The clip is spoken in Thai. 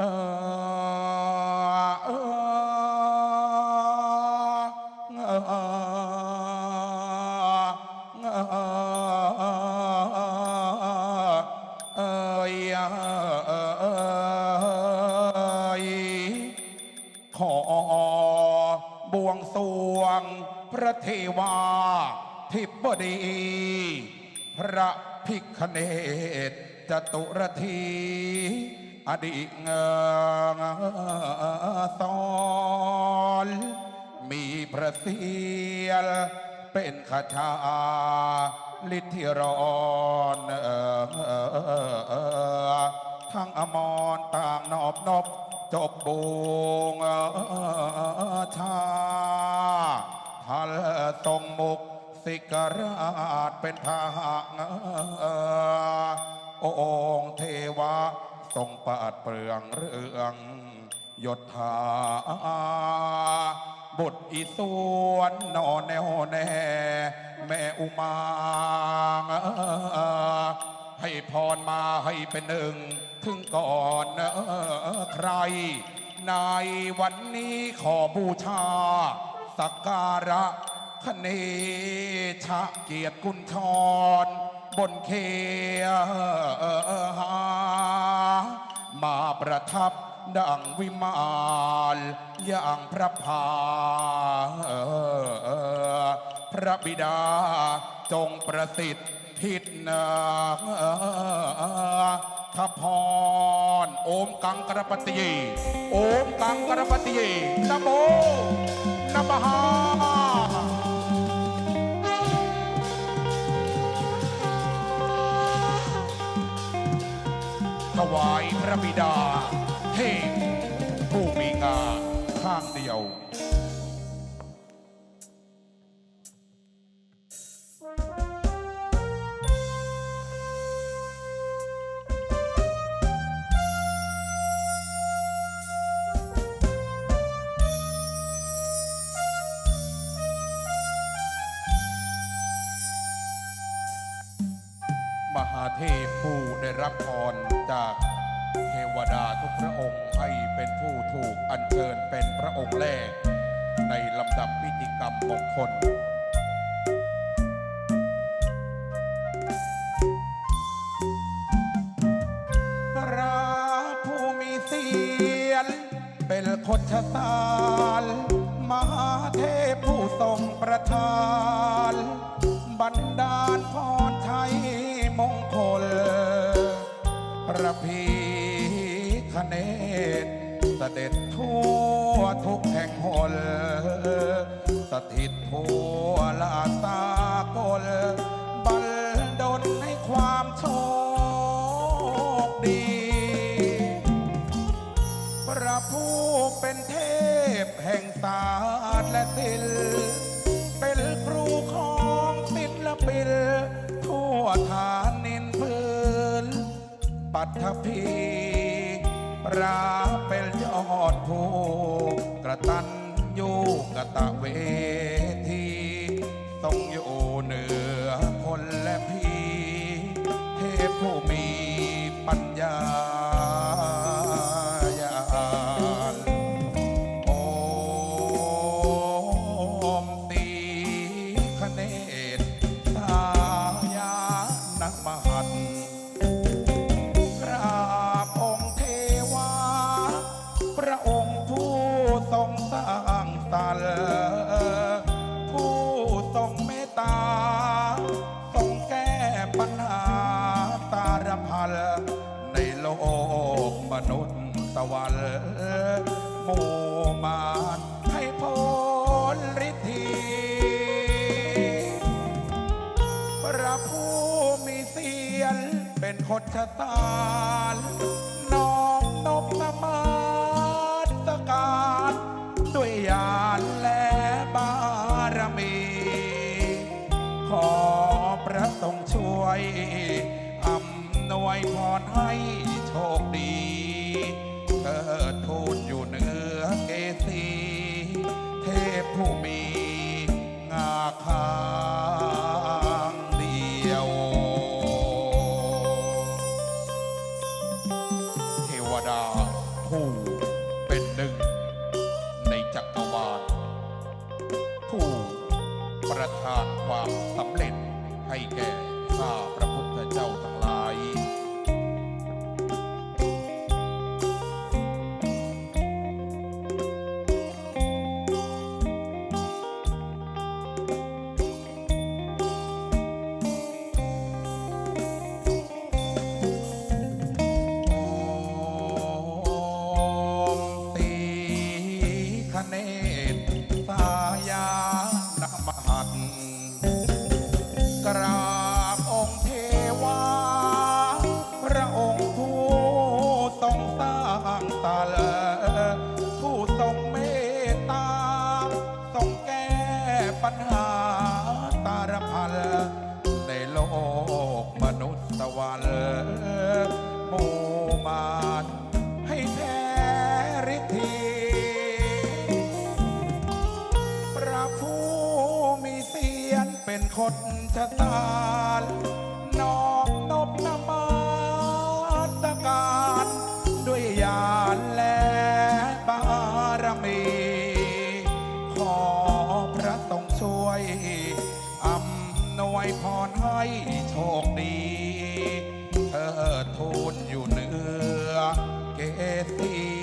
เออเออเออเอยขอบวงสวงพระเทวา ทิบดี พระพิคเนตจตุรที อดีงสอนมีพระเสียรเป็นคาถาลิทธิรอนทั้งอมรต่างนอบนบจบบวงชาทัลทรงมุกสิกราชเป็นพาหะองเทวะ ทรงปาดเปลืองเรื่องยศธาบุตรอีสวนนอนแนวแน่ แม่อุมาให้พรมาให้เป็นหนึ่ง ถึงก่อนใคร ในวันนี้ขอบูชา สักการะคเนชะเกียรติกุญชรบนเค ประทับดังวิมานอย่างพระพาพระบิดาจงประสิทธิ์ทิศนาทพรโอมกังกรปฏิยโอมกังกรปฏิยนะโมนะมหา ระบิดา เทพผู้มีงาข้างเดียว มหาเทพผู้ได้รับพรจาก เทวดาทุกพระองค์ให้เป็นผู้ถูกอัญเชิญเป็นพระองค์แรก ในลำดับพิธีกรรมมงคลพระผู้มีเสียรเป็นคชสารมหาเทพผู้ทรงประทาน บันดาลพรชัยมงคลพระพี เนศเสด็จทั่วทุกแห่งหนสถิตทั่วลาตากลบันดลให้ความโชคดี พระผู้เป็นเทพแห่งศาสตร์และศิลป์เป็นครูของศิลปินทั่วฐานนินพื้นปัทภี ราเป็นยอดผู้กระตันยูกระตะเวทีต้องอยู่เหนือคนและพี่ เทพผู้มีปัญญา หมู่มานให้พ้นฤทธิพระผู้มีเสียนเป็นคดชะตาล 呜 ดชะตานนอบนบนมาตการ ด้วยยานแลบารมี ขอพระต้องช่วยอำนวยพรให้โชคดีเธอทูลอยู่เหนือเกศี